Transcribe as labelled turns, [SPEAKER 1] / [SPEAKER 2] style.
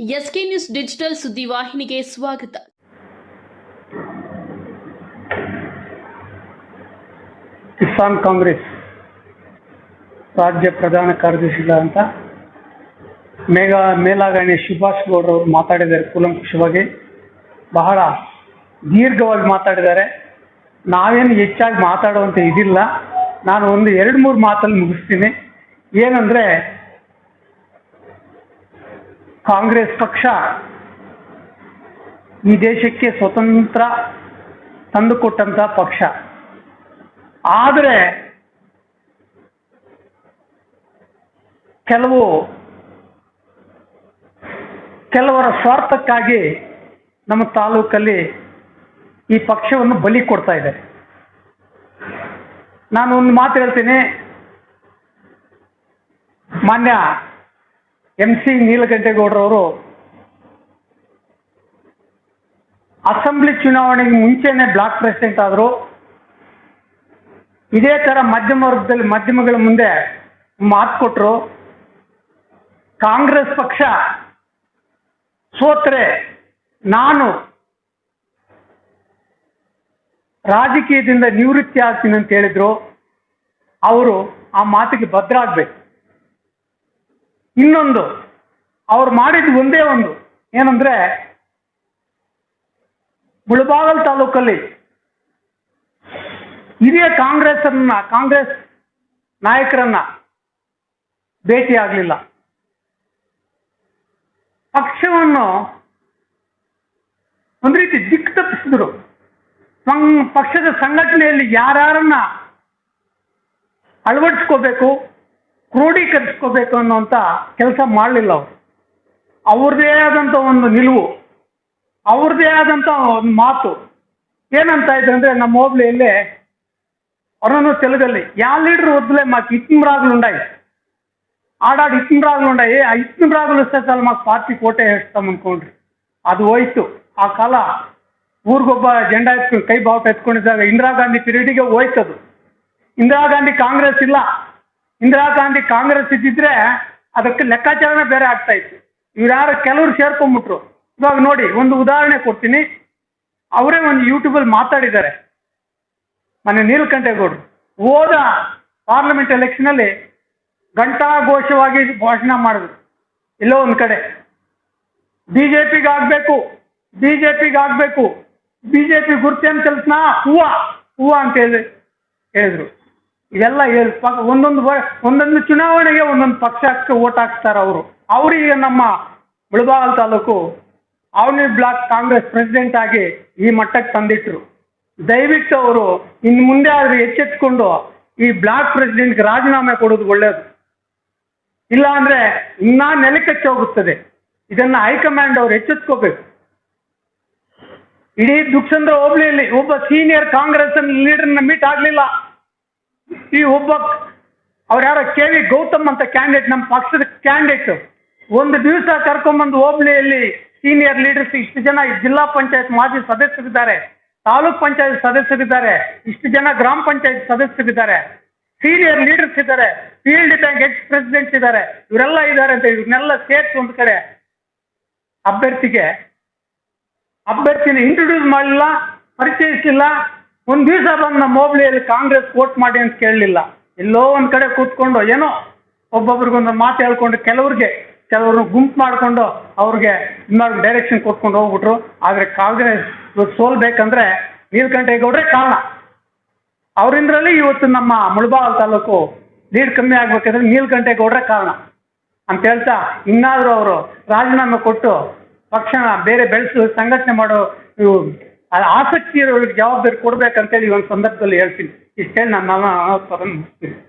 [SPEAKER 1] SK news digital ಸುದ್ದಿವಾಹಿನಿಗೆ ಸ್ವಾಗತ.
[SPEAKER 2] ಕಿಸಾನ್ ಕಾಂಗ್ರೆಸ್ ರಾಜ್ಯ ಪ್ರಧಾನ ಕಾರ್ಯದರ್ಶಿಗಳಂತ ಮೇಘ ಮೇಲಾಗಣೆ ಸುಭಾಷ್ ಗೌಡ್ರವರು ಮಾತಾಡಿದ್ದಾರೆ ಕೂಲಂಕುಷವಾಗಿ ಬಹಳ ದೀರ್ಘವಾಗಿ ಮಾತಾಡಿದ್ದಾರೆ. ನಾವೇನು ಹೆಚ್ಚಾಗಿ ಮಾತಾಡುವಂತ ಇದಿಲ್ಲ. ನಾನು ಒಂದು ಎರಡು ಮೂರು ಮಾತಲ್ಲಿ ಮುಗಿಸ್ತೀನಿ. ಏನಂದರೆ ಕಾಂಗ್ರೆಸ್ ಪಕ್ಷ ಈ ದೇಶಕ್ಕೆ ಸ್ವತಂತ್ರ ತಂದುಕೊಟ್ಟಂಥ ಪಕ್ಷ. ಆದರೆ ಕೆಲವು ಕೆಲವರ ಸ್ವಾರ್ಥಕ್ಕಾಗಿ ನಮ್ಮ ತಾಲೂಕಲ್ಲಿ ಈ ಪಕ್ಷವನ್ನು ಬಲಿ ಕೊಡ್ತಾ ಇದ್ದಾರೆ. ನಾನು ಒಂದು ಮಾತು ಹೇಳ್ತೀನಿ. ಮಾನ್ಯ ಎಂ ಸಿ ನೀಲಗಂಠೇಗೌಡರವರು ಅಸೆಂಬ್ಲಿ ಚುನಾವಣೆಗೆ ಮುಂಚೆನೆ ಬ್ಲಾಕ್ ಪ್ರೆಸಿಡೆಂಟ್ ಆದರು ಇದೇ ಥರ ಮಧ್ಯಮ ವರ್ಗದಲ್ಲಿ ಮಾಧ್ಯಮಗಳ ಮುಂದೆ ಮಾತು ಕೊಟ್ಟರು ಕಾಂಗ್ರೆಸ್ ಪಕ್ಷ ಸೋತ್ರೆ ನಾನು ರಾಜಕೀಯದಿಂದ ನಿವೃತ್ತಿ ಆಗ್ತೀನಿ ಅಂತ ಹೇಳಿದ್ರು. ಅವರು ಆ ಮಾತಿಗೆ ಭದ್ರ ಆಗ್ಬೇಕು ಇನ್ನೊಂದು, ಅವ್ರು ಮಾಡಿದ್ದು ಒಂದೇ ಒಂದು. ಏನಂದ್ರೆ, ಮುಳಬಾಗಲ್ ತಾಲೂಕಲ್ಲಿ ಹಿರಿಯ ಕಾಂಗ್ರೆಸ್ ಅನ್ನ ಕಾಂಗ್ರೆಸ್ ನಾಯಕರನ್ನ ಭೇಟಿ ಆಗಲಿಲ್ಲ. ಪಕ್ಷವನ್ನು ಒಂದು ರೀತಿ ದಿಕ್ಕು ತಪ್ಪಿಸಿದ್ರು ಪಕ್ಷದ ಸಂಘಟನೆಯಲ್ಲಿ ಯಾರ್ಯಾರನ್ನ ಅಳವಡಿಸ್ಕೋಬೇಕು ಕ್ರೋಢೀಕರಿಸ್ಕೋಬೇಕು ಅನ್ನುವಂಥ ಕೆಲಸ ಮಾಡಲಿಲ್ಲ ಅವರು. ಅವ್ರದ್ದೇ ಆದಂಥ ಒಂದು ನಿಲುವು ಅವ್ರದ್ದೇ ಆದಂಥ ಒಂದು ಮಾತು. ಏನಂತ ಇದ್ರು ಅಂದರೆ ನಮ್ಮ ಹೋಬ್ಲಿಯಲ್ಲಿ ಅವರನ್ನು ತೆಲುಗಲ್ಲಿ, ಯಾ ಲೀಡ್ರ್ వద్దులే ಮಾಕ್ ఇచ్చిన ಉಂಡಾಯಿ. ಆಡಾಡ್ ఆడాడు ఇచ్చిన ಆ ఉన్నాయి ಸಲ ಮಾಕ್ ಪಾರ್ಟಿ ಕೋಟೆ చాలు మాకు ಅದು ಹೋಯ್ತು. ಆ ಕಾಲ ಊರಿಗೊಬ್ಬ ಜೆಂಡಾ ಎತ್ಕೊಂಡು ಕೈ ಬಾವುಟ ಎತ್ಕೊಂಡಿದ್ದಾಗ ಇಂದಿರಾ ಗಾಂಧಿ ಪಿರಿಯಡಿಗೆ ಹೋಯ್ತದು. ಇಂದಿರಾ ಗಾಂಧಿ ಕಾಂಗ್ರೆಸ್ ಇಲ್ಲ. ಇಂದಿರಾ ಗಾಂಧಿ ಕಾಂಗ್ರೆಸ್ ಇದ್ದಿದ್ರೆ ಅದಕ್ಕೆ ಲೆಕ್ಕಾಚಾರನೇ ಬೇರೆ ಆಗ್ತಾ ಇತ್ತು. ಇವ್ರು ಯಾರು ಕೆಲವರು ಸೇರ್ಕೊಂಡ್ಬಿಟ್ರು ಇವಾಗ ನೋಡಿ, ಒಂದು ಉದಾಹರಣೆ ಕೊಡ್ತೀನಿ. ಅವರೇ ಒಂದು ಯೂಟ್ಯೂಬಲ್ಲಿ ಮಾತಾಡಿದ್ದಾರೆ. ಮೊನ್ನೆ ನೀಲಕಂಠೇಗೌಡರು. ಹೋದ ಪಾರ್ಲಿಮೆಂಟ್ ಎಲೆಕ್ಷನಲ್ಲಿ ಘಂಟಾಘೋಷವಾಗಿ ಭಾಷಣ ಮಾಡಿದ್ರು. ಎಲ್ಲೋ ಒಂದು ಕಡೆ. ಬಿಜೆಪಿಗೆ ಆಗ್ಬೇಕು ಬಿಜೆಪಿಗೆ ಆಗ್ಬೇಕು ಬಿಜೆಪಿ ಗುರ್ತೇನು ಕೆಲಸನ? ಹೂವ ಹೂವ ಅಂತ ಹೇಳಿ ಹೇಳಿದ್ರು. ಇದೆಲ್ಲ ಹೇಳಿ, ಪ- ಒಂದೊಂದು ಒಂದೊಂದು ಚುನಾವಣೆಗೆ ಒಂದೊಂದು ಪಕ್ಷಕ್ಕೆ ಓಟ್ ಹಾಕ್ತಾರೆ ಅವರು. ಅವರಿಗೆ ನಮ್ಮ ಮುಳಬಾಗಲ್ ತಾಲೂಕು, ಅವನಿ ಬ್ಲಾಕ್ ಕಾಂಗ್ರೆಸ್ ಪ್ರೆಸಿಡೆಂಟ್ ಆಗಿ ಈ ಮಟ್ಟಕ್ಕೆ ತಂದಿಟ್ರು. ದಯವಿಟ್ಟು ಅವರು ಇನ್ನು ಮುಂದೆ ಆದ್ರೆ ಎಚ್ಚೆತ್ಕೊಂಡು ಈ ಬ್ಲಾಕ್ ಪ್ರೆಸಿಡೆಂಟ್ಗೆ ರಾಜೀನಾಮೆ ಕೊಡೋದು ಒಳ್ಳೆಯದು ಇಲ್ಲ ಅಂದ್ರೆ ಇನ್ನ ನೆಲಕಚ್ಚಿ ಹೋಗುತ್ತದೆ. ಇದನ್ನ ಹೈಕಮಾಂಡ್ ಅವ್ರು ಎಚ್ಚೆತ್ಕೋಬೇಕು. ಇಡೀ ದುಕ್ಸಂದ್ರ ಹೋಬಳಿಯಲ್ಲಿ ಒಬ್ಬ ಸೀನಿಯರ್ ಕಾಂಗ್ರೆಸ್ ಲೀಡರ್ನ ಮೀಟ್ ಆಗ್ಲಿಲ್ಲ. ಈ ಒಬ್ಬ ಅವ್ರು ಯಾರೋ ಕೆ ವಿ ಗೌತಮ್ ಅಂತ ಕ್ಯಾಂಡಿಡೇಟ್ ನಮ್ಮ ಪಕ್ಷದ ಕ್ಯಾಂಡಿಡೇಟ್ ಒಂದು ದಿವಸ ಕರ್ಕೊಂಬಂದು ಹೋಬಳಿಯಲ್ಲಿ ಸೀನಿಯರ್ ಲೀಡರ್ಸ್ ಇಷ್ಟು ಜನ ಜಿಲ್ಲಾ ಪಂಚಾಯತ್ ಮಾಜಿ ಸದಸ್ಯರಿದ್ದಾರೆ. ತಾಲೂಕ್ ಪಂಚಾಯತ್ ಸದಸ್ಯರಿದ್ದಾರೆ. ಇಷ್ಟು ಜನ ಗ್ರಾಮ ಪಂಚಾಯತ್ ಸದಸ್ಯರಿದ್ದಾರೆ. ಸೀನಿಯರ್ ಲೀಡರ್ಸ್ ಇದ್ದಾರೆ. ಫೀಲ್ಡ್ ಬ್ಯಾಂಕ್ ಎಕ್ಸ್ ಪ್ರೆಸಿಡೆಂಟ್ಸ್ ಇದ್ದಾರೆ. ಇವರೆಲ್ಲ ಇದ್ದಾರೆ ಅಂತ ಇವ್ರನ್ನೆಲ್ಲ ಸೇರಿಸಿ ಒಂದು ಕಡೆ ಅಭ್ಯರ್ಥಿಗೆ. ಅಭ್ಯರ್ಥಿನ ಇಂಟ್ರೊಡ್ಯೂಸ್ ಮಾಡಲಿಲ್ಲ ಪರಿಚಯಿಸಲಿಲ್ಲ. ಒಂದು ದಿವಸ ಬಂದು ನಮ್ಮ ಹೋಬಳಿಯಲ್ಲಿ ಕಾಂಗ್ರೆಸ್ ವೋಟ್ ಮಾಡಿ ಅಂತ ಕೇಳಲಿಲ್ಲ. ಎಲ್ಲೋ ಒಂದು ಕಡೆ ಕೂತ್ಕೊಂಡು ಏನೋ ಒಬ್ಬೊಬ್ರಿಗೊಂದು ಮಾತು ಹೇಳ್ಕೊಂಡು ಕೆಲವ್ರಿಗೆ ಕೆಲವರು ಗುಂಪು ಮಾಡಿಕೊಂಡು ಅವ್ರಿಗೆ ಇನ್ನೊಂದು ಡೈರೆಕ್ಷನ್ ಕೊಟ್ಕೊಂಡು ಹೋಗ್ಬಿಟ್ರು. ಆದರೆ ಕಾಂಗ್ರೆಸ್ ಇವತ್ತು ಸೋಲ್ಬೇಕಂದ್ರೆ ನೀಲಕಂಠೇಗೌಡರೇ ಕಾರಣ. ಅವರಿಂದ್ರಲ್ಲಿ ಇವತ್ತು ನಮ್ಮ ಮುಳಬಾಗಲ್ ತಾಲೂಕು ಲೀಡ್ ಕಮ್ಮಿ ಆಗ್ಬೇಕಾದ್ರೆ ನೀಲಕಂಠೇಗೌಡರೇ ಕಾರಣ. ಅಂತ ಹೇಳ್ತಾ ಇನ್ನಾದರೂ ಅವರು ರಾಜೀನಾಮೆ ಕೊಟ್ಟು ಪಕ್ಷನ ಬೇರೆ ಬೆಳೆಸಿ ಸಂಘಟನೆ ಮಾಡೋ ಆ ಆಸಕ್ತಿ ಇರೋರಿಗೆ ಜವಾಬ್ದಾರಿ ಕೊಡ್ಬೇಕಂತೇಳಿ ಒಂದು ಸಂದರ್ಭದಲ್ಲಿ ಹೇಳ್ತೀನಿ. ಇಷ್ಟೇ ನಾನು ನಾನು ಮುಗಿಸ್ತೀನಿ